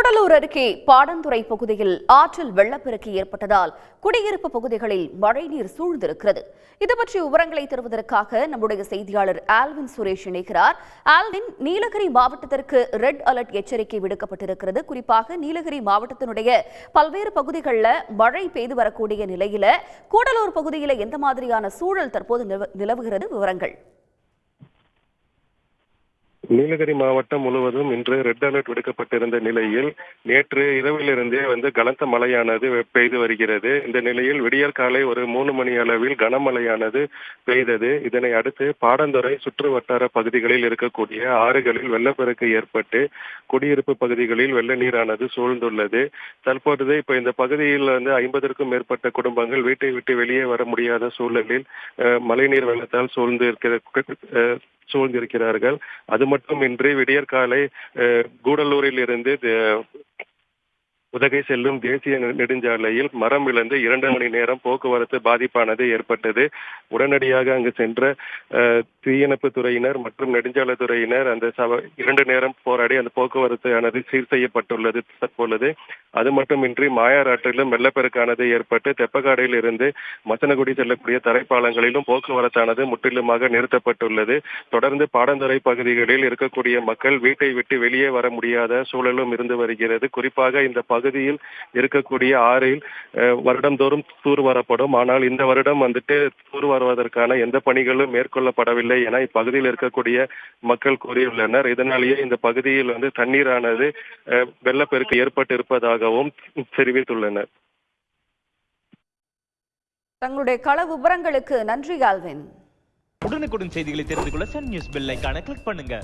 கூடலூர் அருகே பாடந்துறை பகுதியில் ஆற்றில் வெள்ளப்பெருக்கு ஏற்பட்டதால் குடியிருப்பு பகுதிகளில் மழைநீர் சூழ்ந்திருக்கிறது. இது பற்றி விவரங்களை தருவதற்காக நம்முடைய செய்தியாளர் ஆல்வின் சுரேஷ் இணைகிறார். ஆல்வின் நீலகிரி மாவட்டத்திற்கு ரெட் அலர்ட் எச்சரிக்கை விடுக்கப்பட்டிருக்கிறது. குறிப்பாக நீலகிரி மாவட்டத்தினுடைய பல்வேறு பகுதிகளில் மழை பெய்து வரக்கூடிய நிலையில கூடலூர் பகுதியில் எந்த மாதிரியான சூழல் தற்போது நிலவு- நிலவுகிறது? விவரங்கள். நீலகிரி மாவட்டம் முழுவதும் இன்று ரெட் அலர்ட் விடுக்கப்பட்டிருந்த நிலையில் நேற்று இரவிலிருந்தே வந்து கனத்த மழையானது பெய்து வருகிறது. இந்த நிலையில் விடியற் காலை ஒரு மூணு மணி அளவில் கனமழையானது பெய்தது. இதனை அடுத்து பாடந்துறை சுற்று வட்டார பகுதிகளில் இருக்கக்கூடிய ஆறுகளில் வெள்ளப்பெருக்கு ஏற்பட்டு குடியிருப்பு பகுதிகளில் வெள்ள நீரானது சூழ்ந்துள்ளது. தற்பொழுது இப்ப இந்த பகுதியில் வந்து ஐம்பதற்கும் மேற்பட்ட குடும்பங்கள் வீட்டை விட்டு வெளியே வர முடியாத சூழலில் மழைநீர் வெள்ளத்தால் சூழ்ந்து இருக்கிற சூழ்ந்திருக்கிறார்கள். அது மட்டுமின்றி விடியற்காலை கூடலூரில் இருந்து உதகை செல்லும் தேசிய நெடுஞ்சாலையில் மரம் விழுந்து இரண்டு மணி நேரம் போக்குவரத்து பாதிப்பானது ஏற்பட்டது. உடனடியாக அங்கு சென்ற தீயணைப்பு துறையினர் மற்றும் நெடுஞ்சாலைத்துறையினர் அந்த சவ இரண்டு நேரம் போராடி அந்த போக்குவரத்தானது சீர் செய்யப்பட்டுள்ளது தற்பொழுது. அது மட்டுமின்றி மாயார் ஆற்றிலும் வெள்ளப்பெருக்கானது ஏற்பட்டு தெப்பக்காடையில் இருந்து மசனகுடி செல்லக்கூடிய தரைப்பாலங்களிலும் போக்குவரத்தானது முற்றிலுமாக நிறுத்தப்பட்டுள்ளது. தொடர்ந்து பாடந்துறை பகுதிகளில் இருக்கக்கூடிய மக்கள் வீட்டை விட்டு வெளியே வர முடியாத சூழலும் இருந்து வருகிறது. குறிப்பாக இந்த பகுதியில் இருக்கக்கூடிய ஆறில் வருடந்தோறும் தூர் வரப்படும். ஆனால் இந்த வருடம் வந்துட்டு தூர் வருவதற்கான எந்த பணிகளும் மேற்கொள்ளப்படவில்லை என இப்பகுதியில் இருக்கக்கூடிய மக்கள் கூறியுள்ளனர். இதனாலேயே இந்த பகுதியில் வந்து தண்ணீரானது வெள்ளப்பெருக்கு ஏற்பட்டு இருப்பதாகவும் தெரிவித்துள்ளனர். தங்களுடைய கள விவரங்களுக்கு நன்றி ஆல்வின். உடனுக்குடன் செய்திகளை தெரிந்து கொள்ள சன் நியூஸ் பெல் ஐகானை கிளிக் பண்ணுங்க.